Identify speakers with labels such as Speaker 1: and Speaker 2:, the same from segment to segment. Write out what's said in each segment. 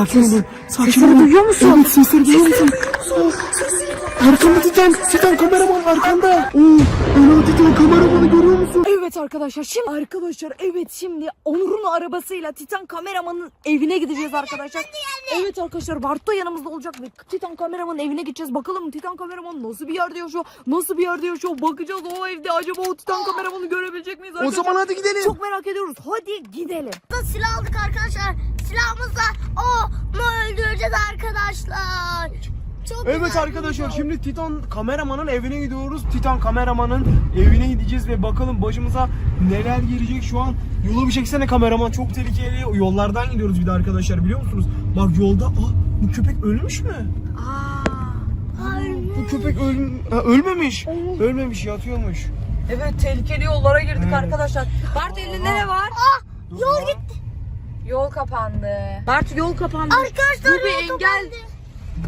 Speaker 1: Sakin olun. Sakin
Speaker 2: Sesleri
Speaker 1: olun.
Speaker 2: duyuyor musun?
Speaker 1: Evet sesleri duyuyor musun? Arkanda Titan. Titan kameraman arkanda. Oo, ana Titan kameramanı görüyor musun?
Speaker 2: Evet arkadaşlar şimdi arkadaşlar evet şimdi Onur'un arabasıyla Titan kameramanın evine gideceğiz arkadaşlar. Evet arkadaşlar Bartu da yanımızda olacak ve Titan kameramanın evine gideceğiz. Bakalım Titan kameraman nasıl bir yerde yaşıyor? Nasıl bir yerde yaşıyor? Bakacağız o evde acaba o Titan kameramanı görebilecek miyiz
Speaker 1: O
Speaker 2: arkadaşlar?
Speaker 1: zaman hadi gidelim.
Speaker 2: Çok merak ediyoruz. Hadi gidelim.
Speaker 3: Da silah aldık arkadaşlar. Silahımızla o mu öldüreceğiz arkadaşlar. Çok
Speaker 1: Evet
Speaker 3: güzel
Speaker 1: arkadaşlar
Speaker 3: bir
Speaker 1: şimdi Titan kameramanın evine gidiyoruz. Titan kameramanın evine gideceğiz ve bakalım başımıza neler gelecek şu an. Yola bir çeksene kameraman çok tehlikeli. Yollardan gidiyoruz bir de arkadaşlar biliyor musunuz? Bak yolda aa bu köpek ölmüş mü? Bu köpek öl ha, ölmemiş. Ölmemiş yatıyormuş.
Speaker 2: Evet tehlikeli yollara girdik
Speaker 1: Evet.
Speaker 2: arkadaşlar. Bart elinde ne var?
Speaker 3: Yol gitti.
Speaker 2: Yol kapandı. Bart yol kapandı.
Speaker 3: Arkadaşlar
Speaker 2: Bu bir
Speaker 3: yol
Speaker 2: engel.
Speaker 3: kapandı.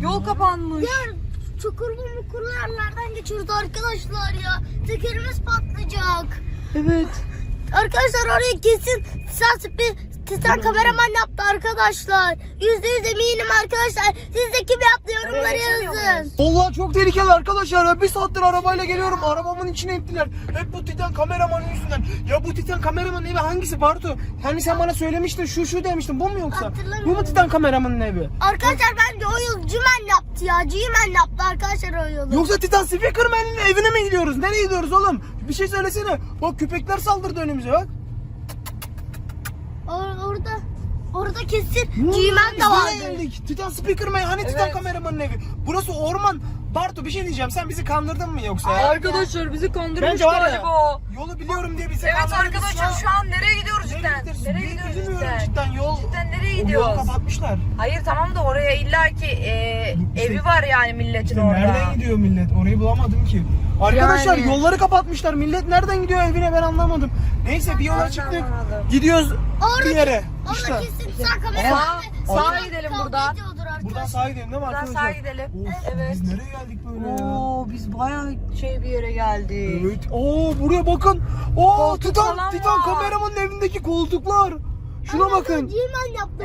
Speaker 2: Yol kapanmış.
Speaker 3: Ya çukurlu mukurlu yerlerden geçiyoruz arkadaşlar ya. Tekerimiz patlayacak.
Speaker 2: Evet.
Speaker 3: Arkadaşlar oraya kesin sen bir Titan kameraman yaptı arkadaşlar. Yüzde yüz eminim arkadaşlar. Siz de kim yaptı
Speaker 2: geçemiyor
Speaker 3: yazın.
Speaker 1: Vallahi çok tehlikeli arkadaşlar. Bir saattir arabayla geliyorum. Arabamın içine ettiler. Hep bu Titan kameramanın yüzünden. Ya bu Titan kameramanın evi hangisi Bartu? Hani sen bana söylemiştin şu şu demiştin. Bu mu yoksa? Bu mu Titan kameramanın evi?
Speaker 3: Arkadaşlar bence o yıl Cimen yaptı ya. Cimen yaptı arkadaşlar o yolu.
Speaker 1: Yoksa Titan Speakerman'in evine mi gidiyoruz? Nereye gidiyoruz oğlum? Bir şey söylesene. Bak köpekler saldırdı önümüze bak.
Speaker 3: Or- orada orada kesin
Speaker 1: Biz
Speaker 3: de vardı.
Speaker 1: geldik? Titan Speakerman hani Titan
Speaker 2: Evet.
Speaker 1: kameramanın evi? Burası orman. Bartu bir şey diyeceğim. Sen bizi kandırdın mı yoksa? ya?
Speaker 2: Arkadaşlar bizi kandırmış
Speaker 1: Bence var ya.
Speaker 2: galiba.
Speaker 1: Yolu biliyorum diye bizi
Speaker 2: Evet
Speaker 1: kandırdın
Speaker 2: arkadaşlar şu an nereye gidiyoruz cidden?
Speaker 1: Nereye gidiyoruz?
Speaker 2: Cidden?
Speaker 1: cidden yol.
Speaker 2: Cidden nereye
Speaker 1: O Yolu
Speaker 2: gidiyoruz?
Speaker 1: kapatmışlar.
Speaker 2: Hayır tamam da oraya illaki e,
Speaker 1: İşte-
Speaker 2: evi var yani milletin
Speaker 1: İşte
Speaker 2: orada.
Speaker 1: nereden gidiyor millet? Orayı bulamadım ki. Arkadaşlar
Speaker 2: Yani.
Speaker 1: yolları kapatmışlar. Millet nereden gidiyor evine ben anlamadım. Neyse bir yola
Speaker 2: Ben de
Speaker 1: çıktık.
Speaker 2: anlamadım.
Speaker 1: Gidiyoruz
Speaker 3: Orada,
Speaker 1: bir yere.
Speaker 3: orada
Speaker 1: İşte.
Speaker 3: kesin.
Speaker 2: Sağ- sağa gidelim buradan.
Speaker 1: Buradan sağa gidelim değil mi
Speaker 2: Buradan
Speaker 1: arkadaşlar?
Speaker 2: sağa gidelim.
Speaker 1: Of,
Speaker 2: Evet.
Speaker 1: Biz nereye geldik böyle ya?
Speaker 2: Oo biz bayağı şey bir yere geldik.
Speaker 1: Evet. Oo buraya bakın. Oo
Speaker 2: Koltuk
Speaker 1: Titan
Speaker 2: falan
Speaker 1: Titan
Speaker 2: var.
Speaker 1: kameramanın evindeki koltuklar. Şuna bakın.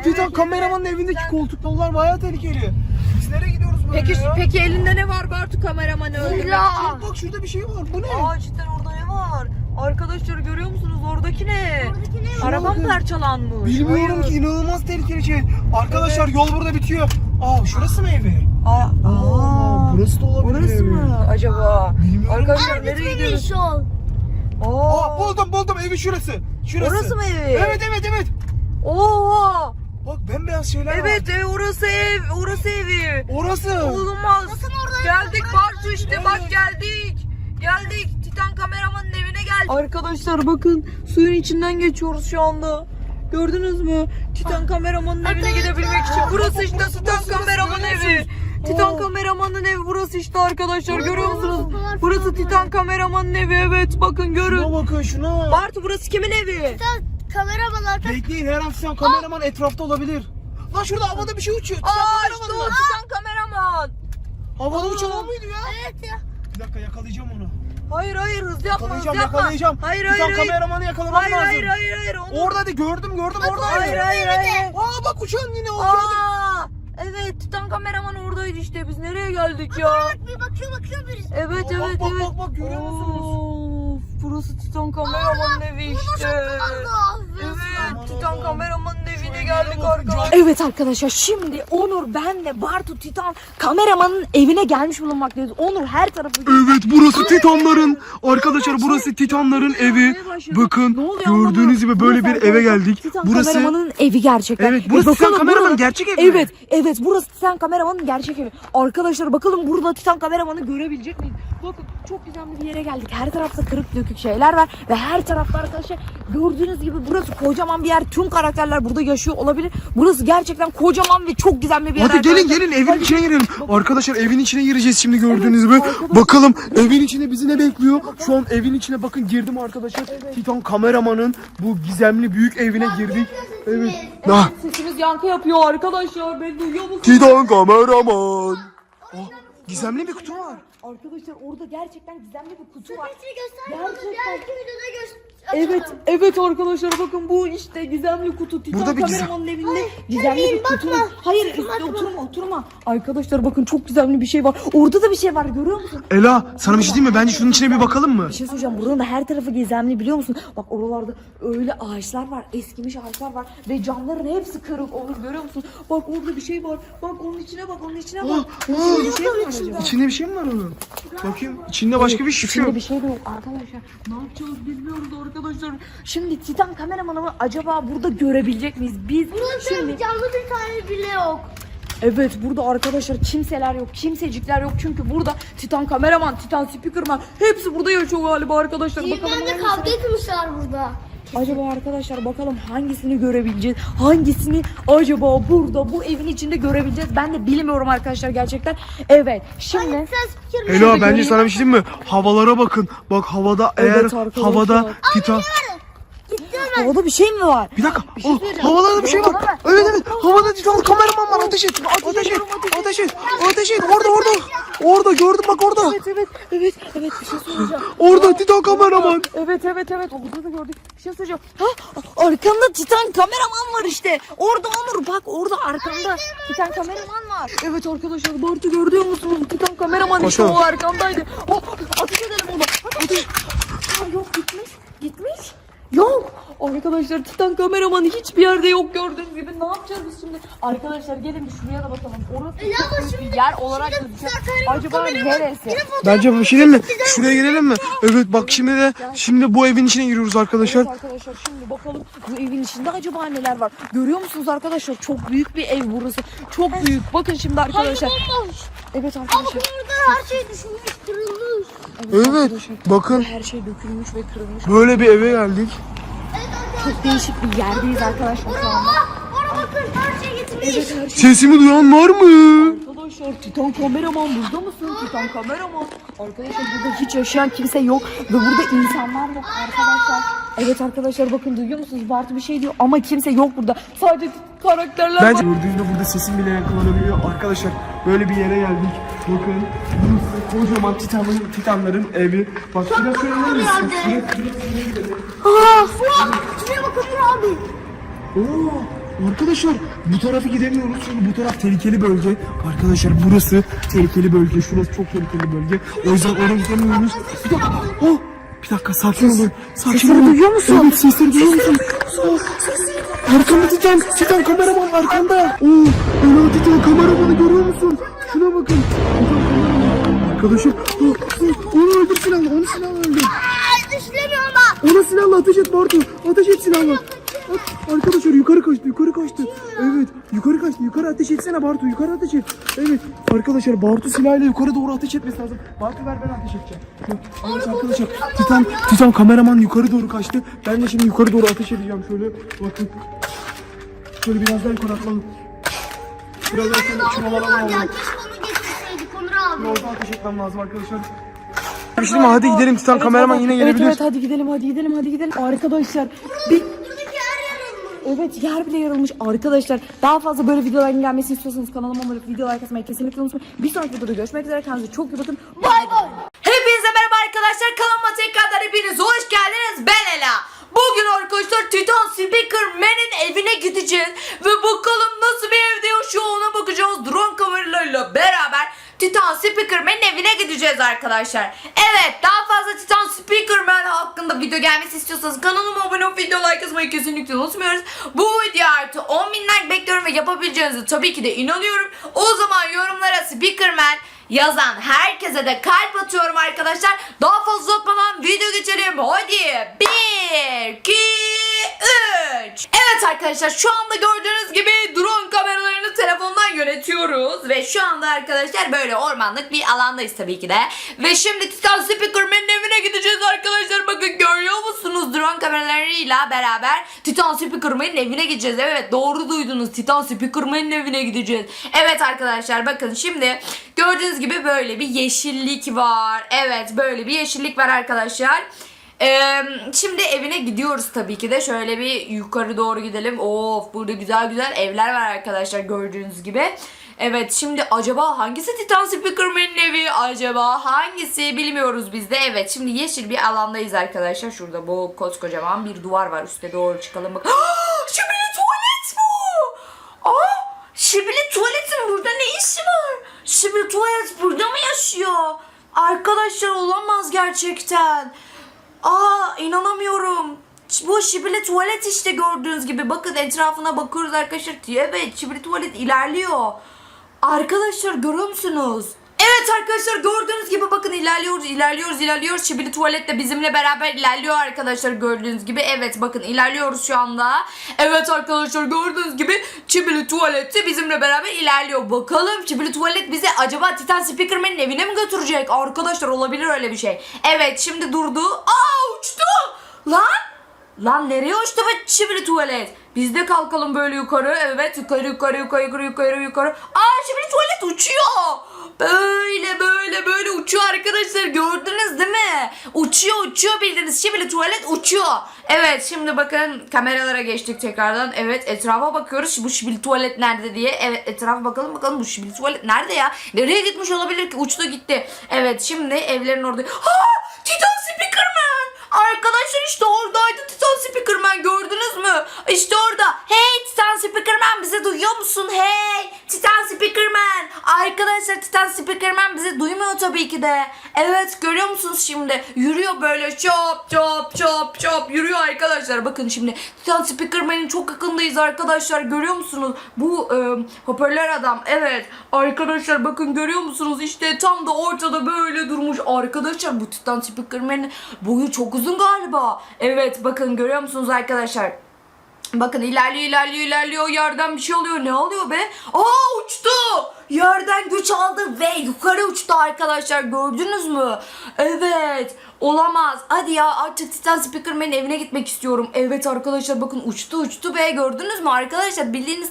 Speaker 1: Titan
Speaker 2: Evet,
Speaker 1: kameramanın
Speaker 2: evet.
Speaker 1: evindeki koltuklar bayağı tehlikeli. Biz nereye gidiyoruz böyle
Speaker 2: Peki
Speaker 1: ya?
Speaker 2: peki elinde ne var Bartu kameramanı öldürmek için?
Speaker 1: Bak, bak şurada bir şey var. Bu ne?
Speaker 2: Aa cidden orada ne var? Arkadaşlar görüyor musunuz oradaki ne?
Speaker 3: Oradaki ne?
Speaker 2: Arabam
Speaker 1: bakın.
Speaker 2: parçalanmış.
Speaker 1: Bilmiyorum ki inanılmaz tehlikeli şey. Arkadaşlar yol burada bitiyor. Aa şurası mı evi?
Speaker 2: Aa,
Speaker 1: Aa, burası da olabilir
Speaker 2: Burası
Speaker 1: evi.
Speaker 2: mı acaba?
Speaker 1: Bilmiyorum.
Speaker 2: Arkadaşlar nereye gidiyoruz?
Speaker 3: yol.
Speaker 2: Aa,
Speaker 1: Aa buldum buldum evi şurası. Şurası.
Speaker 2: Orası mı evi?
Speaker 1: Evet evet evet.
Speaker 2: Oo!
Speaker 1: Bak bembeyaz şeyler var.
Speaker 2: Evet ev orası ev, orası evi.
Speaker 1: Orası.
Speaker 2: Olmaz.
Speaker 3: Bakın orada
Speaker 2: Geldik Bartu işte bak geldik. Geldik. Titan kameramanın evine geldik. Arkadaşlar bakın suyun içinden geçiyoruz şu anda. Gördünüz mü? Titan kameramanın evine
Speaker 3: Evet.
Speaker 2: gidebilmek için. Burası işte Titan kameramanın evi. Titan kameramanın evi burası işte arkadaşlar. Görüyor musunuz?
Speaker 3: burası.
Speaker 2: Titan kameramanın evi. Evet bakın görün.
Speaker 1: Şuna bakın şuna.
Speaker 2: Bartu burası kimin evi?
Speaker 3: Titan kameraman arkadaşlar.
Speaker 1: Bekleyin her an Titan kameraman etrafta olabilir. Lan şurada havada bir şey uçuyor. Titan
Speaker 2: Aa işte
Speaker 1: kameraman
Speaker 2: o
Speaker 1: mı?
Speaker 2: Titan kameraman.
Speaker 1: Havada uçan o muydu ya?
Speaker 3: Evet ya.
Speaker 1: Bir dakika yakalayacağım onu.
Speaker 2: Hayır hayır hızlı yapma hızlı
Speaker 1: Yakalayacağım
Speaker 2: yapma.
Speaker 1: yakalayacağım.
Speaker 2: Hayır hayır hayır.
Speaker 1: kameramanı yakalamam
Speaker 2: Hayır
Speaker 1: lazım.
Speaker 2: hayır hayır hayır. Onu...
Speaker 1: Orada hadi gördüm gördüm orada.
Speaker 2: Hayır hayır hayır.
Speaker 1: Aa bak uçan yine o gördüm.
Speaker 2: Aa, evet Titan kameraman oradaydı işte biz nereye geldik ya?
Speaker 3: Bak bir bakıyor bakıyor birisi.
Speaker 2: Evet
Speaker 1: Aa, bak,
Speaker 2: evet
Speaker 1: bak,
Speaker 2: evet.
Speaker 1: bak, bak, görüyor musunuz?
Speaker 2: Of, burası Titan kameramanın evi işte. Evet Titan kameramanın evine geldik arkadaşlar. Evet arkadaşlar şimdi Onur benle Bartu Titan kameramanın evine gelmiş bulunmaktayız. Onur her tarafı
Speaker 1: Evet burası Titanların. Arkadaşlar burası Titanların evi. Bakın gördüğünüz gibi böyle bir eve geldik.
Speaker 2: Titan
Speaker 1: Burası
Speaker 2: kameramanın evi gerçekten.
Speaker 1: Evet, burası
Speaker 2: E,
Speaker 1: Titan
Speaker 2: bakalım
Speaker 1: kameramanın
Speaker 2: burada-
Speaker 1: gerçek evi mi?
Speaker 2: Evet evet burası Titan kameramanın gerçek evi. Arkadaşlar bakalım burada Titan kameramanı görebilecek miyiz? Bakın çok güzel bir yere geldik. Her tarafta kırık dökük şeyler var ve her tarafta arkadaşlar gördüğünüz gibi burası kocaman bir yer. Tüm karakterler burada yaşıyor olabilir. Burası gerçekten kocaman ve çok güzel bir yer.
Speaker 1: Hadi gelin gelin evin
Speaker 2: Hadi.
Speaker 1: içine girelim. Arkadaşlar evin içine gireceğiz şimdi gördüğünüz gibi.
Speaker 2: arkadaşlar.
Speaker 1: Bakalım evin içinde bizi ne bekliyor? Şu an evin içine bakın girdim arkadaşlar. Titan kameramanın bu gizemli büyük evine girdik. Evet. Ah,
Speaker 2: Sesimiz yankı yapıyor arkadaşlar. Ben duyuyor musunuz?
Speaker 1: Titan kameraman. Oh, gizemli bir kutu var.
Speaker 2: Arkadaşlar orada gerçekten gizemli bir kutu var.
Speaker 3: Sepetini göster.
Speaker 2: Gerçekten.
Speaker 3: İki videoda göster.
Speaker 2: Evet, evet arkadaşlar bakın bu işte gizemli kutu. Titan
Speaker 1: Burada bir gizem-
Speaker 2: kameramanın evinde gizemli bir kutu.
Speaker 3: bakma.
Speaker 2: Hayır,
Speaker 3: Sakın bakma.
Speaker 2: oturma, oturma. Arkadaşlar bakın çok gizemli bir şey var. Orada da bir şey var görüyor musun?
Speaker 1: Ela sana bir şey diyeyim mi? Bence şunun içine bir bakalım mı?
Speaker 2: Bir şey söyleyeceğim. Buranın da her tarafı gizemli biliyor musun? Bak oralarda öyle ağaçlar var. Eskimiş ağaçlar var. Ve camların hepsi kırık olur görüyor musun? Bak orada bir şey var. Bak onun içine bak onun içine bak.
Speaker 1: Aa,
Speaker 2: Orada
Speaker 1: aa.
Speaker 2: bir şey mi var acaba?
Speaker 1: İçinde bir şey mi var onun? Bakayım. İçinde başka bir şey
Speaker 2: İçinde
Speaker 1: yok.
Speaker 2: bir şey de yok arkadaşlar. Ne yapacağız bilmiyoruz arkadaşlar. Şimdi Titan kameramanı acaba burada görebilecek miyiz? Biz
Speaker 3: Bunun
Speaker 2: şimdi
Speaker 3: canlı bir tane bile yok.
Speaker 2: Evet burada arkadaşlar kimseler yok, kimsecikler yok çünkü burada Titan kameraman, Titan speakerman hepsi burada yaşıyor galiba arkadaşlar. Bakalım
Speaker 3: Birbirlerine kavga etmişler burada.
Speaker 2: Acaba arkadaşlar bakalım hangisini görebileceğiz? Hangisini acaba burada bu evin içinde görebileceğiz? Ben de bilmiyorum arkadaşlar gerçekten. Evet şimdi
Speaker 1: Ela bence sana bir şey diyeyim mi? Havalara bakın. Bak havada
Speaker 2: Evet
Speaker 1: eğer
Speaker 2: arkadaşlar.
Speaker 1: havada titan...
Speaker 2: Havada bir şey mi var?
Speaker 1: Bir dakika.
Speaker 2: Bir şey
Speaker 1: Oh, havalarda bir şey var. Evet evet. Havada titan kameraman var. Ateş et. Ateş et. Ateş et. Ateş et. Orada orada. Orada gördüm bak orada.
Speaker 2: Evet evet evet evet bir şey söyleyeceğim.
Speaker 1: Orada titan kameraman.
Speaker 2: Evet evet evet orada da gördük. Bir şey söyleyeceğim. Ha arkanda Titan kameraman var işte. Orada Onur bak orada arkanda Titan kameraman var. Evet arkadaşlar Bartu görüyor musunuz? Titan kameraman işte o arkamdaydı. Oh, ateş edelim ona. Ateş. Ha, yok gitmiş. Gitmiş. Yok. Arkadaşlar Titan kameraman hiçbir yerde yok gördüğünüz gibi. Ne yapacağız biz şimdi? Arkadaşlar gelin bir şuraya da bakalım. Orası
Speaker 3: Ya
Speaker 2: bir
Speaker 3: şimdi-
Speaker 2: yer olarak.
Speaker 3: Titan kameraman-
Speaker 2: Acaba neresi?
Speaker 1: Bence bir şey değil mi? Şuraya girelim mi? Evet bak şimdi de şimdi bu evin içine giriyoruz arkadaşlar.
Speaker 2: Evet arkadaşlar şimdi bakalım bu evin içinde acaba neler var? Görüyor musunuz arkadaşlar? Çok büyük bir ev burası. Çok büyük. Bakın şimdi
Speaker 3: Hayır
Speaker 2: arkadaşlar. Evet
Speaker 3: Ama
Speaker 2: arkadaşlar.
Speaker 3: burada her şey düşmüş, kırılmış.
Speaker 1: Evet.
Speaker 2: arkadaşlar.
Speaker 1: Bakın
Speaker 2: Her şey dökülmüş ve kırılmış.
Speaker 1: böyle bir eve geldik.
Speaker 3: Evet arkadaşlar.
Speaker 2: Çok değişik bir yerdeyiz arkadaşlar şu anda.
Speaker 3: orada bakın her şey gitmiş.
Speaker 2: Evet her şey.
Speaker 1: Sesimi duyan var mı?
Speaker 2: Arkadaşlar Titan kameraman burada mısın? Titan kameraman. Arkadaşlar burada hiç yaşayan kimse yok ve burada insanlar yok arkadaşlar. Evet arkadaşlar bakın duyuyor musunuz? Bartu bir şey diyor ama kimse yok burada. Sadece karakterler
Speaker 1: Bence
Speaker 2: var.
Speaker 1: gördüğünde burada sesim bile yakalanabiliyor. Arkadaşlar böyle bir yere geldik. Bakın burası kocaman titanın, titanların evi. Bak şuraya söyler misin? Şuraya,
Speaker 3: Aa, şuraya bakın abi.
Speaker 1: Oo, arkadaşlar bu tarafa gidemiyoruz çünkü bu taraf tehlikeli bölge. Arkadaşlar burası tehlikeli bölge. Şurası çok tehlikeli bölge. O yüzden oraya gidemiyoruz. Bir dakika. Oh, bir dakika sakin olun. Sakin olun.
Speaker 2: duyuyor musun?
Speaker 1: Evet sesleri duyuyor musun? Arkanda titan. Titan kameraman arkanda. Oo, Ela titan kameramanı görüyor musun? Şuna bakın. Titan kameraman. Arkadaşlar. Oh, oh, onu öldür silahla. Onu silahla öldür.
Speaker 3: Aa, düşlemiyor ama.
Speaker 1: Ona silahla ateş et Bartu. Ateş et silahla. Arkadaşlar yukarı kaçtı, yukarı kaçtı. Evet, yukarı kaçtı. Yukarı ateş etsene Bartu, yukarı ateş et. Evet, arkadaşlar Bartu silahıyla yukarı doğru ateş etmesi lazım. Bartu ver ben ateş edeceğim. Yok, Evet arkadaşlar, Titan, Titan kameraman yukarı doğru kaçtı. Ben de şimdi yukarı doğru ateş edeceğim şöyle. Bakın. Şöyle biraz daha yukarı atlalım. Biraz daha şöyle şuralara
Speaker 3: Ya
Speaker 1: alalım.
Speaker 3: keşke onu getirseydik Onur abi.
Speaker 1: Yolda ateş etmem lazım arkadaşlar. Şey mi? Hadi gidelim Titan kameraman yine
Speaker 2: evet,
Speaker 1: gelebilir.
Speaker 2: Evet hadi gidelim hadi gidelim hadi gidelim. Arkadaşlar bir Evet yer bile yarılmış arkadaşlar. Daha fazla böyle videoların gelmesini istiyorsanız kanalıma abone olup video like atmayı kesinlikle unutmayın. Bir sonraki videoda görüşmek üzere. Kendinize çok iyi bakın.
Speaker 3: Bay bay.
Speaker 2: Hepinize merhaba arkadaşlar. Kanalıma tekrardan hepiniz hoş geldiniz. Ben Ela. Bugün arkadaşlar Titan Speaker Man'in evine gideceğiz. Ve bakalım nasıl bir evde yaşıyor ona bakacağız. Drone kameralarıyla beraber Titan Speaker Man'in evine gideceğiz arkadaşlar. Evet daha fazla Titan Speaker Man hakkında video gelmesi istiyorsanız kanalıma abone olup video like atmayı kesinlikle unutmuyoruz. Bu video artı 10 bin like bekliyorum ve yapabileceğinizi tabii ki de inanıyorum. O zaman yorumlara Speaker Man yazan herkese de kalp atıyorum arkadaşlar. Daha fazla uzatmadan video geçelim. Hadi 1, 2, 3. Evet arkadaşlar şu anda gördüğünüz gibi drone kameralarını telefondan yönetiyoruz. Ve şu anda arkadaşlar böyle ormanlık bir alandayız tabii ki de. Ve şimdi Titan Speakerman'ın evine gideceğiz arkadaşlar. Bakın görüyor musunuz drone kameralarıyla beraber Titan Speakerman'ın evine gideceğiz. Evet doğru duydunuz Titan Speakerman'ın evine gideceğiz. Evet arkadaşlar bakın şimdi gördüğünüz gibi böyle bir yeşillik var. Evet böyle bir yeşillik var arkadaşlar. Ee, şimdi evine gidiyoruz tabii ki de. Şöyle bir yukarı doğru gidelim. Of burada güzel güzel evler var arkadaşlar gördüğünüz gibi. Evet şimdi acaba hangisi Titan Speakerman'ın evi acaba hangisi bilmiyoruz biz de. Evet şimdi yeşil bir alandayız arkadaşlar. Şurada bu koskocaman bir duvar var. Üste doğru çıkalım bak. Şibili tuvalet bu. Aa Şibili tuvaletin burada ne işi var? Şibili tuvalet burada mı yaşıyor? Arkadaşlar olamaz gerçekten. Aa inanamıyorum. Bu şibili tuvalet işte gördüğünüz gibi. Bakın etrafına bakıyoruz arkadaşlar. Evet şibili tuvalet ilerliyor. Arkadaşlar görüyor musunuz? Evet arkadaşlar gördüğünüz gibi bakın ilerliyoruz ilerliyoruz ilerliyoruz. Şibili tuvalet de bizimle beraber ilerliyor arkadaşlar gördüğünüz gibi. Evet bakın ilerliyoruz şu anda. Evet arkadaşlar gördüğünüz gibi Şibili tuvalet de bizimle beraber ilerliyor. Bakalım Şibili tuvalet bizi acaba Titan Speakerman'in evine mi götürecek? Arkadaşlar olabilir öyle bir şey. Evet şimdi durdu. Aa uçtu. Lan Lan nereye uçtu bu şibili tuvalet? Biz de kalkalım böyle yukarı. Evet yukarı yukarı yukarı yukarı yukarı yukarı. Aa şibili tuvalet uçuyor. Böyle böyle böyle uçuyor arkadaşlar. Gördünüz değil mi? Uçuyor uçuyor bildiniz. Şibili tuvalet uçuyor. Evet şimdi bakın kameralara geçtik tekrardan. Evet etrafa bakıyoruz. Bu şibili tuvalet nerede diye. Evet etrafa bakalım bakalım bu şibili tuvalet nerede ya? Nereye gitmiş olabilir ki? Uçtu gitti. Evet şimdi evlerin orada. Ha! Titan Speakerman! Arkadaşlar işte oradaydı Titan Speakerman gördünüz mü? İşte orada. Hey Titan Speakerman bizi duyuyor musun? Hey Titan Speakerman. Arkadaşlar Titan Speakerman bizi duymuyor tabii ki de. Evet görüyor musunuz şimdi? Yürüyor böyle çop çop çop çop yürüyor arkadaşlar. Bakın şimdi Titan Speakerman'in çok yakındayız arkadaşlar. Görüyor musunuz? Bu e, hoparlör adam. Evet arkadaşlar bakın görüyor musunuz? İşte tam da ortada böyle durmuş. Arkadaşlar bu Titan Speakerman'in boyu çok uzun galiba. Evet bakın görüyor musunuz arkadaşlar? Bakın ilerliyor ilerliyor ilerliyor yerden bir şey oluyor ne oluyor be? Aa uçtu! Yerden güç aldı ve yukarı uçtu arkadaşlar gördünüz mü? Evet olamaz. Hadi ya artık Titan Speakerman'in evine gitmek istiyorum. Evet arkadaşlar bakın uçtu uçtu be gördünüz mü arkadaşlar bildiğiniz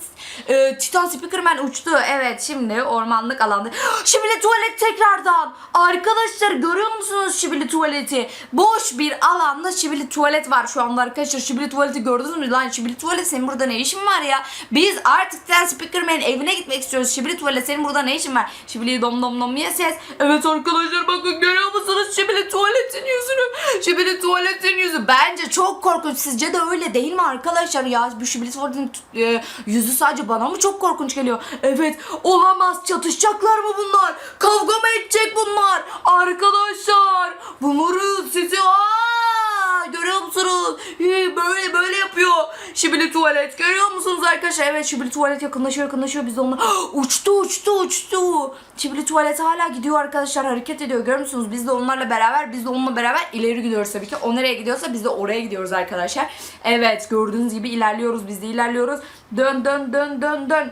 Speaker 2: e, Titan Speakerman uçtu. Evet şimdi ormanlık alanda. Şibili tuvalet tekrardan. Arkadaşlar görüyor musunuz Şibili tuvaleti? Boş bir alanda Şibili tuvalet var şu anda arkadaşlar. Şibili tuvaleti gördünüz mü? Lan Şibili tuvalet senin burada ne işin var ya? Biz artık Titan Speakerman'in evine gitmek istiyoruz. Şibili tuvalet senin burada ne işin var? Şibili dom dom dom niye ses? Evet arkadaşlar bakın görüyor musunuz Şibili tuvaletin yüzünü? Şibili tuvaletin yüzü. Bence çok korkunç. Sizce de öyle değil mi arkadaşlar ya? Şibili tuvaletin e, yüzü sadece bana mı çok korkunç geliyor? Evet olamaz. Çatışacaklar mı bunlar? Kavga mı edecek bunlar? Arkadaşlar bunları sizi aa görüyor musunuz? Ee, Böyle böyle yapıyor. Şibili tuvalet görüyor musunuz arkadaşlar? Evet şibili tuvalet yakınlaşıyor yakınlaşıyor biz de onunla uçtu uçtu uçtu. Şibili tuvalet hala gidiyor arkadaşlar hareket ediyor görüyor musunuz? Biz de onlarla beraber biz de onunla beraber ileri gidiyoruz tabii ki. O nereye gidiyorsa biz de oraya gidiyoruz arkadaşlar. Evet gördüğünüz gibi ilerliyoruz biz de ilerliyoruz. Dön dön dön dön dön.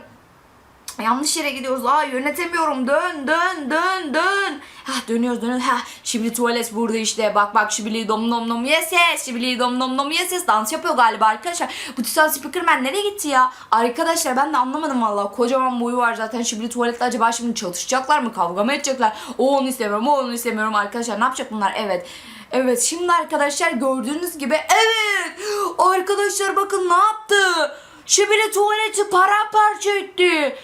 Speaker 2: Yanlış yere gidiyoruz. Aa yönetemiyorum. Dön dön dön dön. Hah dönüyoruz dönüyoruz. Hah şibili tuvalet burada işte. Bak bak şibili dom dom dom yes yes. Şibili dom dom dom yes yes. Dans yapıyor galiba arkadaşlar. Bu Titan Speakerman nereye gitti ya? Arkadaşlar ben de anlamadım valla. Kocaman boyu var zaten. Şibili tuvaletle acaba şimdi çalışacaklar mı? Kavga mı edecekler? O onu istemiyorum. O onu istemiyorum arkadaşlar. Ne yapacak bunlar? Evet. Evet şimdi arkadaşlar gördüğünüz gibi evet arkadaşlar bakın ne yaptı Şibili tuvaleti paramparça etti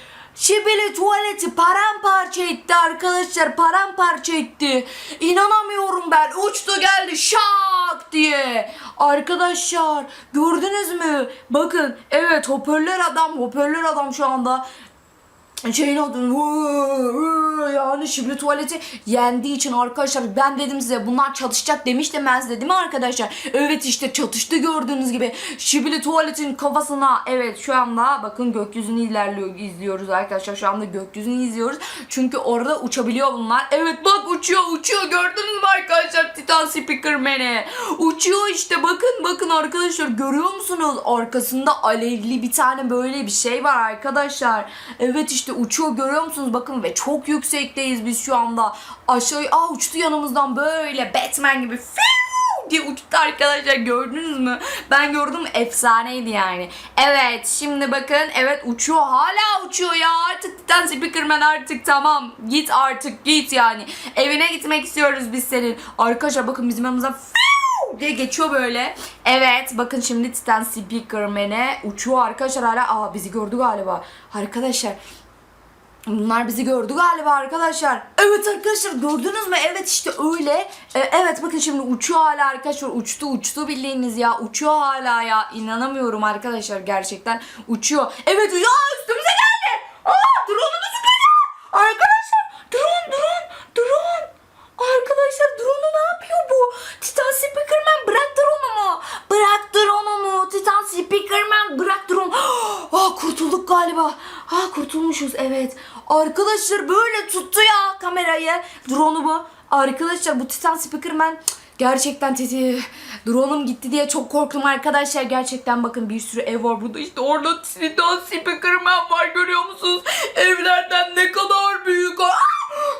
Speaker 2: Şibili tuvaleti paramparça etti arkadaşlar paramparça etti. İnanamıyorum ben uçtu geldi şak diye. Arkadaşlar gördünüz mü? Bakın evet hoparlör adam hoparlör adam şu anda şeyin vı- yani şibli tuvaleti yendiği için arkadaşlar ben dedim size bunlar çatışacak demiştim ben size arkadaşlar? Evet işte çatıştı gördüğünüz gibi. Şibli tuvaletin kafasına evet şu anda bakın gökyüzünü ilerliyor izliyoruz arkadaşlar şu anda gökyüzünü izliyoruz. Çünkü orada uçabiliyor bunlar. Evet bak uçuyor uçuyor gördünüz mü arkadaşlar? Titan Speakerman'i uçuyor işte bakın bakın arkadaşlar görüyor musunuz? Arkasında alevli bir tane böyle bir şey var arkadaşlar. Evet işte uçuyor görüyor musunuz bakın ve çok yüksekteyiz biz şu anda aşağı aa uçtu yanımızdan böyle Batman gibi Fiu diye uçtu arkadaşlar gördünüz mü? Ben gördüm efsaneydi yani. Evet şimdi bakın evet uçuyor hala uçuyor ya artık Titan Speakerman artık tamam git artık git yani. Evine gitmek istiyoruz biz senin. Arkadaşlar bakın bizim yanımızdan Fiu diye geçiyor böyle. Evet bakın şimdi Titan Speakerman'e uçuyor arkadaşlar hala. Aa bizi gördü galiba. Arkadaşlar Bunlar bizi gördü galiba arkadaşlar. Evet arkadaşlar gördünüz mü? Evet işte öyle. Ee, evet bakın şimdi uçuyor hala arkadaşlar. Uçtu uçtu bildiğiniz ya. Uçuyor hala ya. İnanamıyorum arkadaşlar gerçekten. Uçuyor. Evet ya üstümüze geldi. Aa drone'umuz geliyor. Arkadaşlar drone drone drone. Arkadaşlar drone'u ne yapıyor bu? Titan Speakerman bırak drone'umu. Bırak drone'umu. Titan Speakerman bırak drone. Ah kurtulduk galiba. Ah kurtulmuşuz evet. Arkadaşlar böyle tuttu ya kamerayı. Drone'umu. Arkadaşlar bu Titan Speakerman Gerçekten teti drone'um gitti diye çok korktum arkadaşlar. Gerçekten bakın bir sürü ev var burada. işte orada Titan Speakerman var görüyor musunuz? Evlerden ne kadar büyük. Aa,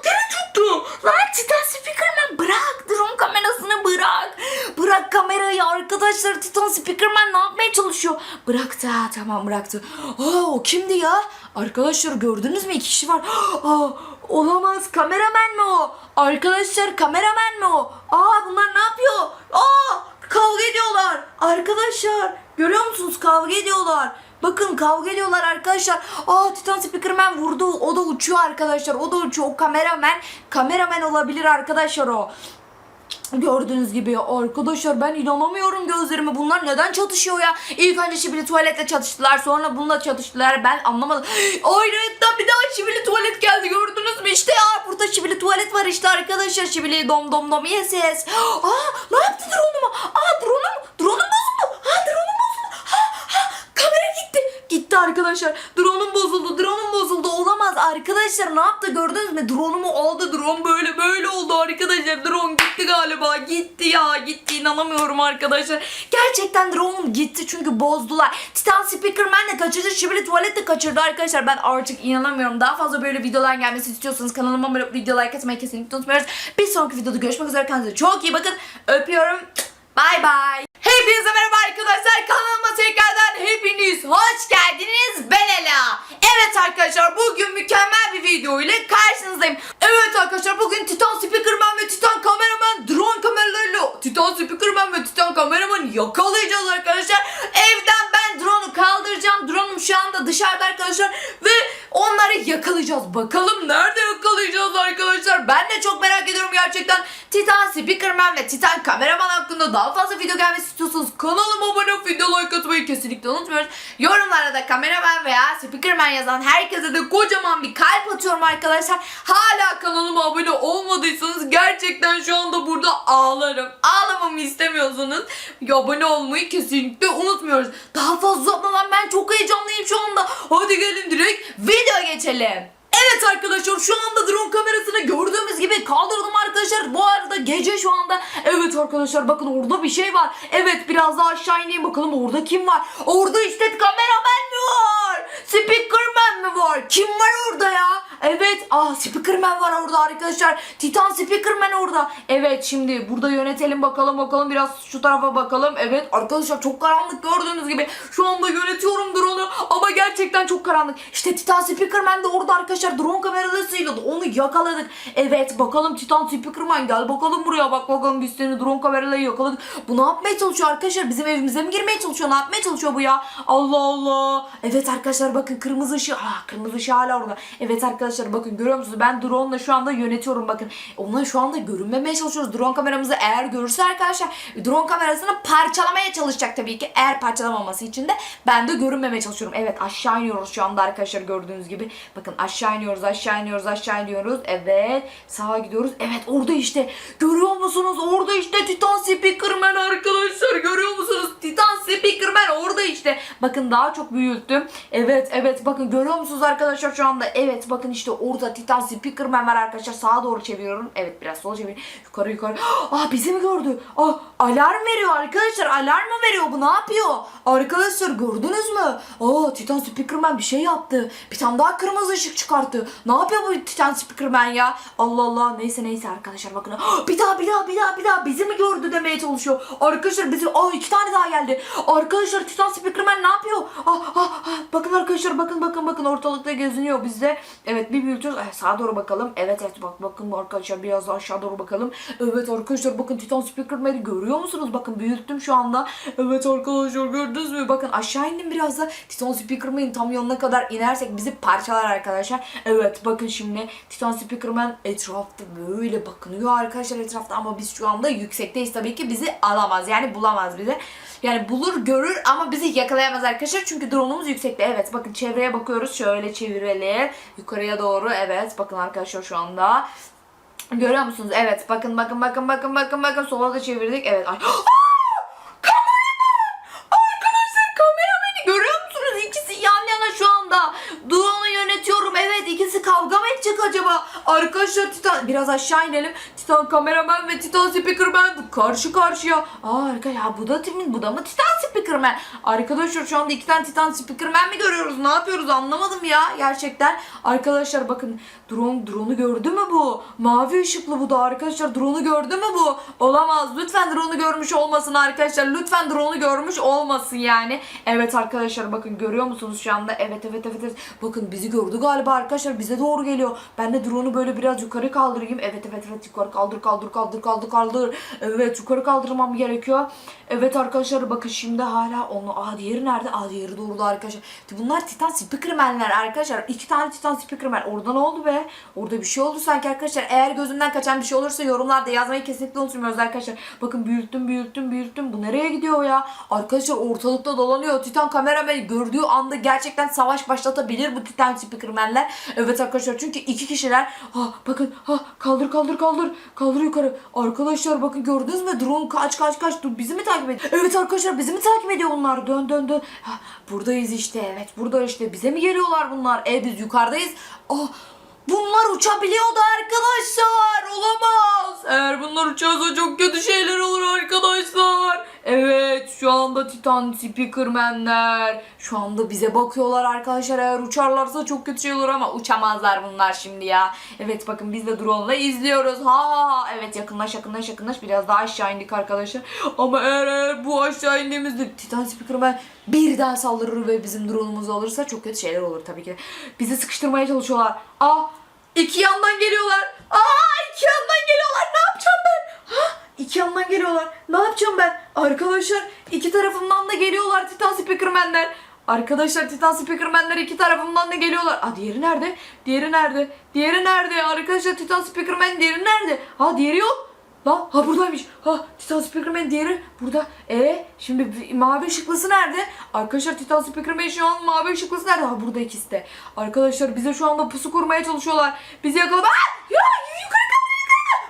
Speaker 2: gene tuttu. Lan Titan Speakerman bırak. Drone kamerasını bırak. Bırak kamerayı arkadaşlar. Titan Speakerman ne yapmaya çalışıyor? Bıraktı. Tamam bıraktı. Aa, o kimdi ya? Arkadaşlar gördünüz mü? İki kişi var. Aa, olamaz. Kameraman mı o? Arkadaşlar kameraman mı o? Aa bunlar ne yapıyor? Aa kavga ediyorlar. Arkadaşlar görüyor musunuz? Kavga ediyorlar. Bakın kavga ediyorlar arkadaşlar. Aa Titan Speakerman vurdu. O da uçuyor arkadaşlar. O da uçuyor. O kameraman. Kameraman olabilir arkadaşlar o. Gördüğünüz gibi arkadaşlar ben inanamıyorum gözlerime. Bunlar neden çatışıyor ya? İlk önce Şibili tuvaletle çatıştılar. Sonra bununla çatıştılar. Ben anlamadım. Ayrıca bir daha Şibili tuvalet geldi. Gördünüz mü? İşte ya burada Şibili tuvalet var işte arkadaşlar. Şibili dom dom dom yes yes. Aa ne yaptı drone'uma? Aa drone'um drone'um bozuldu. Ha drone'um bozuldu. Ha ha kamera gitti. Arkadaşlar. Drone'um bozuldu. Drone'um bozuldu. Olamaz. Arkadaşlar ne yaptı gördünüz mü? Drone'umu aldı. Drone böyle böyle oldu arkadaşlar. Drone gitti galiba. Gitti ya. Gitti. inanamıyorum arkadaşlar. Gerçekten drone'um gitti çünkü bozdular. Titan Speakerman de kaçırdı. Şibili Tuvalet de kaçırdı arkadaşlar. Ben artık inanamıyorum. Daha fazla böyle videolar gelmesi istiyorsanız kanalıma olup video like atmayı kesinlikle unutmuyoruz. Bir sonraki videoda görüşmek üzere. Kendinize çok iyi bakın. Öpüyorum. Bye bye. Hepinize merhaba arkadaşlar. Kanalıma tekrardan hepiniz hoş geldiniz. Ben Ela. Evet arkadaşlar bugün mükemmel bir video ile karşınızdayım. Evet arkadaşlar bugün Titan Speakerman ve Titan Kameraman drone kameralarıyla Titan Speakerman ve Titan Kameraman yakalayacağız arkadaşlar. Evden ben drone'u kaldıracağım. Drone'um şu anda dışarıda arkadaşlar ve onları yakalayacağız. Bakalım nerede yakalayacağız arkadaşlar. Ben de çok merak ediyorum gerçekten. Titan Speakerman ve Titan Kameraman hakkında daha fazla video gelmesi istiyorsanız kanalıma abone olup video like atmayı kesinlikle unutmuyoruz. Yorumlara da kameraman veya Speakerman yazan herkese de kocaman bir kalp atıyorum arkadaşlar. Hala kanalıma abone olmadıysanız gerçekten şu anda burada ağlarım. Ağlamamı istemiyorsanız abone olmayı kesinlikle unutmuyoruz. Daha fazla uzatmadan ben çok heyecanlıyım şu anda. Hadi gelin direkt video geçelim. Evet arkadaşlar şu anda drone kamerasını gördüğümüz gibi kaldırdım arkadaşlar. Bu arada gece şu anda. Evet arkadaşlar bakın orada bir şey var. Evet biraz daha aşağı ineyim bakalım orada kim var. Orada işte kameraman var? Speakerman mı var? Kim var orada ya? Evet ah Speakerman var orada arkadaşlar. Titan Speakerman orada. Evet şimdi burada yönetelim bakalım bakalım biraz şu tarafa bakalım. Evet arkadaşlar çok karanlık gördüğünüz gibi. Şu anda yönetiyorum drone'u ama gerçekten çok karanlık. İşte Titan Speakerman de orada arkadaşlar drone kamerasıyla da onu yakaladık. Evet bakalım Titan Speakerman gel bakalım buraya bak bakalım biz seni drone kamerayla yakaladık. Bu ne yapmaya çalışıyor arkadaşlar? Bizim evimize mi girmeye çalışıyor? Ne yapmaya çalışıyor bu ya? Allah Allah. Evet arkadaşlar bakın kırmızı ışığı. Ah kırmızı ışığı hala orada. Evet arkadaşlar bakın görüyor musunuz? Ben drone'la şu anda yönetiyorum bakın. Ona şu anda görünmemeye çalışıyoruz. Drone kameramızı eğer görürse arkadaşlar drone kamerasını parçalamaya çalışacak tabii ki. Eğer parçalamaması için de ben de görünmemeye çalışıyorum. Evet aşağı iniyoruz şu anda arkadaşlar gördüğünüz gibi. Bakın aşağı iniyoruz aşağı iniyoruz aşağı iniyoruz. Evet sağa gidiyoruz. Evet orada işte görüyor musunuz? Orada işte Titan Speakerman arkadaşlar görüyor musunuz? Titan Speakerman orada işte. Bakın daha çok büyüttüm. Evet evet bakın görüyor musunuz arkadaşlar şu anda? Evet bakın işte orada Titan Speakerman var arkadaşlar. Sağa doğru çeviriyorum. Evet biraz sola çeviriyorum. Yukarı yukarı. Ah bizi mi gördü? Ah alarm veriyor arkadaşlar. Alarm mı veriyor bu? Ne yapıyor? Arkadaşlar gördünüz mü? Aa Titan Speakerman bir şey yaptı. Bir tane daha kırmızı ışık çıkarttı. Ne yapıyor bu Titan Speakerman ya? Allah Allah. Neyse neyse arkadaşlar bakın. Ah, bir daha bir daha bir daha bir daha bizi mi gördü demeye çalışıyor. Arkadaşlar bizi aa iki tane daha geldi. Arkadaşlar Titan Speakerman ne yapıyor? Ah, ah, ah. Bakın arkadaşlar bakın bakın bakın ortalıkta geziniyor. Biz de evet bir büyütüyoruz. Eh, sağa doğru bakalım. Evet evet bak bakın arkadaşlar biraz daha aşağı doğru bakalım. Evet arkadaşlar bakın Titan Speakerman'i görüyor musunuz? Bakın büyüttüm şu anda. Evet arkadaşlar gördünüz mü? Bakın aşağı indim biraz da Titan Speakerman'in tam yanına kadar inersek bizi parçalar arkadaşlar. Evet bakın şimdi Titan Speakerman etrafta böyle bakınıyor arkadaşlar etrafta ama biz şu anda yüksekteyiz tabii ki bizi alamaz yani bulamaz bizi. Yani bulur görür ama bizi yakalayamaz arkadaşlar çünkü drone'umuz yüksekte. Evet bakın çevreye bakıyoruz şöyle çevirelim yukarıya doğru evet bakın arkadaşlar şu anda. Görüyor musunuz? Evet bakın bakın bakın bakın bakın bakın sola da çevirdik. Evet. Ay. Arkadaşlar kavga mı edecek acaba? Arkadaşlar Titan biraz aşağı inelim. Titan kameraman ve Titan Speakerman karşı karşıya. Aa arka ya bu da Timin bu da mı Titan Speakerman? Arkadaşlar şu anda iki tane Titan Speakerman mi görüyoruz? Ne yapıyoruz anlamadım ya gerçekten. Arkadaşlar bakın drone drone'u gördü mü bu? Mavi ışıklı bu da arkadaşlar drone'u gördü mü bu? Olamaz. Lütfen drone'u görmüş olmasın arkadaşlar. Lütfen drone'u görmüş olmasın yani. Evet arkadaşlar bakın görüyor musunuz şu anda? Evet evet evet evet. Bakın bizi gördü galiba arkadaşlar. Bize doğru geliyor. Ben de drone'u böyle biraz yukarı kaldırayım. Evet evet evet yukarı kaldır kaldır kaldır kaldır kaldır. Evet yukarı kaldırmam gerekiyor. Evet arkadaşlar bakın şimdi hala onu. Aa diğeri nerede? Aa diğeri doğru arkadaşlar. Bunlar Titan Speakerman'ler arkadaşlar. İki tane Titan Speakerman. Orada ne oldu be? Orada bir şey oldu sanki arkadaşlar. Eğer gözümden kaçan bir şey olursa yorumlarda yazmayı kesinlikle unutmuyoruz arkadaşlar. Bakın büyüttüm büyüttüm büyüttüm. Bu nereye gidiyor ya? Arkadaşlar ortalıkta dolanıyor. Titan kameramanı gördüğü anda gerçekten savaş başlatabilir bu Titan Speakerman'ler. Evet arkadaşlar çünkü iki kişiler. Ha bakın ha kaldır kaldır kaldır. Kaldır yukarı. Arkadaşlar bakın gördünüz mü? Drone kaç kaç kaç. Dur bizi mi takip ediyor? Evet arkadaşlar bizi mi takip ediyor bunlar? Dön dön buradayız işte evet burada işte. Bize mi geliyorlar bunlar? E biz yukarıdayız. Oh Bunlar uçabiliyordu arkadaşlar. Olamaz. Eğer bunlar uçarsa çok kötü şeyler olur arkadaşlar. Evet şu anda Titan Speakerman'ler şu anda bize bakıyorlar arkadaşlar. Eğer uçarlarsa çok kötü şey olur ama uçamazlar bunlar şimdi ya. Evet bakın biz de drone'la izliyoruz. Ha ha ha. Evet yakınlaş yakınlaş yakınlaş. Biraz daha aşağı indik arkadaşlar. Ama eğer, eğer bu aşağı indiğimizde Titan Speakerman birden saldırır ve bizim drone'umuz alırsa çok kötü şeyler olur tabii ki. Bizi sıkıştırmaya çalışıyorlar. Aa iki yandan geliyorlar. Aa iki yandan geliyorlar. Ne yapacağım ben? Ha iki yandan geliyorlar. Ne yapacağım ben? Arkadaşlar iki tarafımdan da geliyorlar Titan Speakerman'ler. Arkadaşlar Titan Speakerman'ler iki tarafımdan da geliyorlar. Aa diğeri nerede? Diğeri nerede? Diğeri nerede? Arkadaşlar Titan Speakerman diğeri nerede? Ha diğeri yok. Lan ha buradaymış. Ha Titan Speakerman diğeri burada. E şimdi mavi ışıklısı nerede? Arkadaşlar Titan Speakerman şu an mavi ışıklısı nerede? Ha burada ikisi de. Arkadaşlar bize şu anda pusu kurmaya çalışıyorlar. Bizi yakalamak. Ya yukarı kaldır.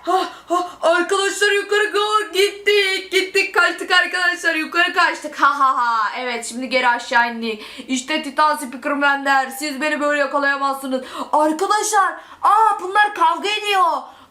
Speaker 2: Ha ha arkadaşlar yukarı kaldır. Gittik gittik kaçtık arkadaşlar yukarı kaçtık. Ha ha ha. Evet şimdi geri aşağı indik. İşte Titan Speakerman'ler. Siz beni böyle yakalayamazsınız. Arkadaşlar aa bunlar kavga ediyor.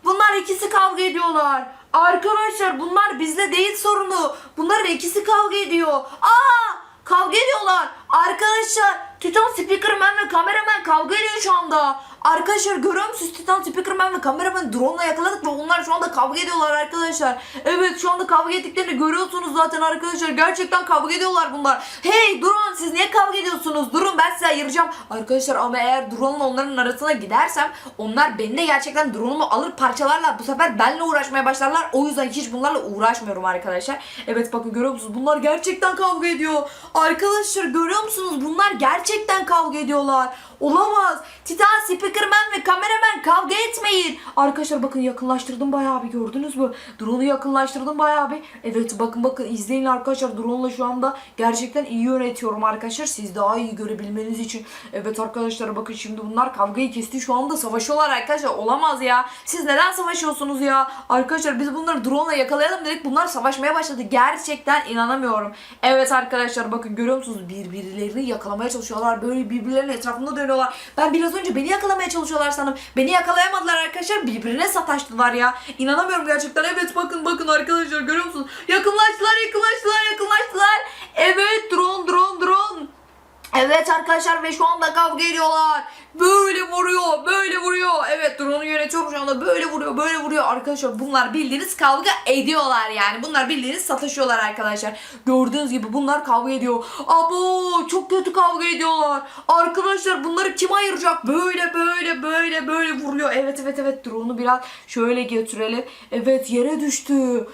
Speaker 2: Bunlar ikisi kavga ediyorlar. Arkadaşlar bunlar bizle değil sorunu. Bunların ikisi kavga ediyor. Aa kavga ediyorlar. Arkadaşlar Titan Speakerman ve kameraman kavga ediyor şu anda. Arkadaşlar görüyor musunuz Titan Speakerman ve kameraman drone'la yakaladık ve onlar şu anda kavga ediyorlar arkadaşlar. Evet şu anda kavga ettiklerini görüyorsunuz zaten arkadaşlar. Gerçekten kavga ediyorlar bunlar. Hey durun siz niye kavga ediyorsunuz? Durun ben size ayıracağım. Arkadaşlar ama eğer drone'la onların arasına gidersem onlar beni de gerçekten drone'umu alır parçalarlar. Bu sefer benimle uğraşmaya başlarlar. O yüzden hiç bunlarla uğraşmıyorum arkadaşlar. Evet bakın görüyor musunuz? Bunlar gerçekten kavga ediyor. Arkadaşlar görüyor musunuz? Bunlar gerçekten kavga ediyorlar. Olamaz. Titan, Speakerman ve kameraman kavga etmeyin. Arkadaşlar bakın yakınlaştırdım bayağı bir gördünüz mü? Drone'u yakınlaştırdım bayağı bir. Evet bakın bakın izleyin arkadaşlar. Drone'la şu anda gerçekten iyi yönetiyorum arkadaşlar. Siz daha iyi görebilmeniz için. Evet arkadaşlar bakın şimdi bunlar kavgayı kesti. Şu anda savaşıyorlar arkadaşlar. Olamaz ya. Siz neden savaşıyorsunuz ya? Arkadaşlar biz bunları drone'la yakalayalım dedik. Bunlar savaşmaya başladı. Gerçekten inanamıyorum. Evet arkadaşlar bakın görüyor musunuz? Birbirlerini yakalamaya çalışıyorlar. Böyle birbirlerinin etrafında dönüyorlar. Ben biraz önce beni yakalamaya çalışıyorlar sanırım. Beni yakalayamadılar arkadaşlar. Birbirine sataştılar ya. İnanamıyorum gerçekten. Evet bakın bakın arkadaşlar görüyor musunuz? Yakınlaştılar yakınlaştılar yakınlaştılar. Evet drone drone drone. Evet arkadaşlar ve şu anda kavga ediyorlar. Böyle vuruyor, böyle vuruyor. Evet drone'u yönetiyorum şu anda. Böyle vuruyor böyle vuruyor. Arkadaşlar bunlar bildiğiniz kavga ediyorlar yani. Bunlar bildiğiniz sataşıyorlar arkadaşlar. Gördüğünüz gibi bunlar kavga ediyor. Abo çok kötü kavga ediyorlar. Arkadaşlar bunları kim ayıracak? Böyle böyle böyle böyle vuruyor. Evet evet evet. Drone'u biraz şöyle götürelim. Evet yere düştü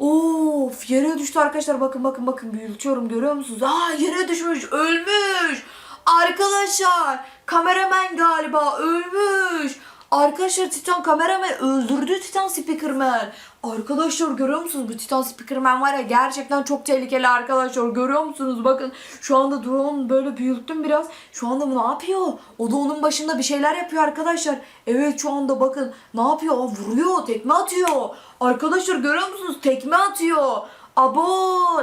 Speaker 2: Of yere düştü arkadaşlar bakın bakın bakın büyütüyorum görüyor musunuz? Aa yere düşmüş ölmüş. Arkadaşlar kameraman galiba ölmüş. Arkadaşlar Titan kameraman öldürdü Titan Speakerman. Arkadaşlar görüyor musunuz bu Titan Speakerman var ya gerçekten çok tehlikeli arkadaşlar görüyor musunuz? Bakın şu anda drone böyle büyüttüm biraz. Şu anda bu ne yapıyor? O da onun başında bir şeyler yapıyor arkadaşlar. Evet şu anda bakın ne yapıyor? Aa, vuruyor tekme atıyor. Arkadaşlar görüyor musunuz? Tekme atıyor. Abo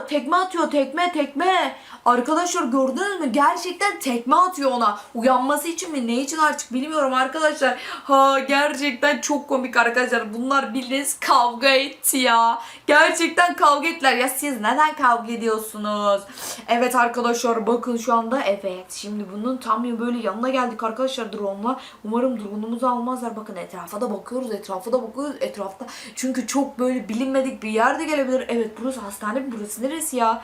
Speaker 2: tekme atıyor tekme tekme. Arkadaşlar gördünüz mü? Gerçekten tekme atıyor ona. Uyanması için mi? Ne için artık bilmiyorum arkadaşlar. Ha gerçekten çok komik arkadaşlar. Bunlar bildiğiniz kavga etti ya. Gerçekten kavga ettiler. Ya siz neden kavga ediyorsunuz? Evet arkadaşlar bakın şu anda evet. Şimdi bunun tam böyle yanına geldik arkadaşlar drone'la. Umarım drone'umuzu almazlar. Bakın etrafa da bakıyoruz. Etrafa da bakıyoruz. Etrafta çünkü çok böyle bilinmedik bir yerde gelebilir. Evet burası hastane mi? Burası neresi ya?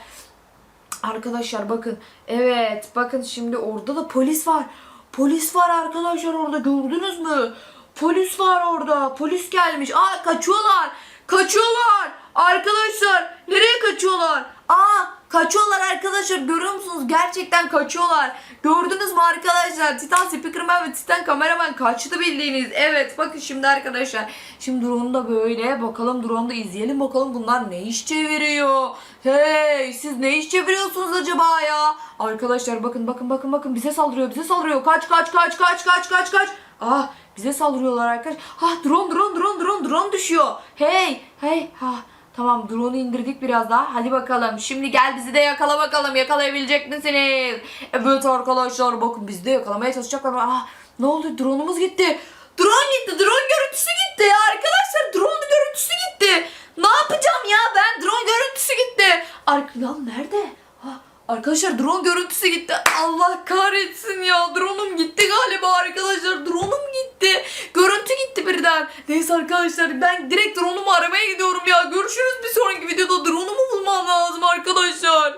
Speaker 2: Arkadaşlar bakın. Evet bakın şimdi orada da polis var. Polis var arkadaşlar orada gördünüz mü? Polis var orada. Polis gelmiş. Aa kaçıyorlar. Kaçıyorlar. Arkadaşlar nereye kaçıyorlar? Aa kaçıyorlar arkadaşlar görüyor musunuz? Gerçekten kaçıyorlar. Gördünüz mü arkadaşlar? Titan Speakerman ve Titan Kameraman kaçtı bildiğiniz. Evet bakın şimdi arkadaşlar. Şimdi drone'u da böyle bakalım drone'u da izleyelim bakalım bunlar ne iş çeviriyor. Hey siz ne iş çeviriyorsunuz acaba ya? Arkadaşlar bakın bakın bakın bakın bize saldırıyor bize saldırıyor. Kaç kaç kaç kaç kaç kaç kaç. Ah bize saldırıyorlar arkadaşlar. Ah drone drone drone drone drone düşüyor. Hey hey ha. Tamam drone'u indirdik biraz daha. Hadi bakalım. Şimdi gel bizi de yakala bakalım. Yakalayabilecek misiniz? Evet arkadaşlar bakın bizi de yakalamaya çalışacaklar. Ah ne oldu? Drone'umuz gitti. Drone gitti. Drone görüntüsü gitti. Arkadaşlar drone görüntüsü gitti. Ne yapacağım ya ben? Drone görüntüsü gitti. Ar Lan nerede? Arkadaşlar drone görüntüsü gitti. Allah kahretsin ya. Drone'um gitti galiba arkadaşlar. Drone'um gitti. Görüntü gitti birden. Neyse arkadaşlar ben direkt drone'umu aramaya gidiyorum ya. Görüşürüz bir sonraki videoda. Drone'umu bulmam lazım arkadaşlar.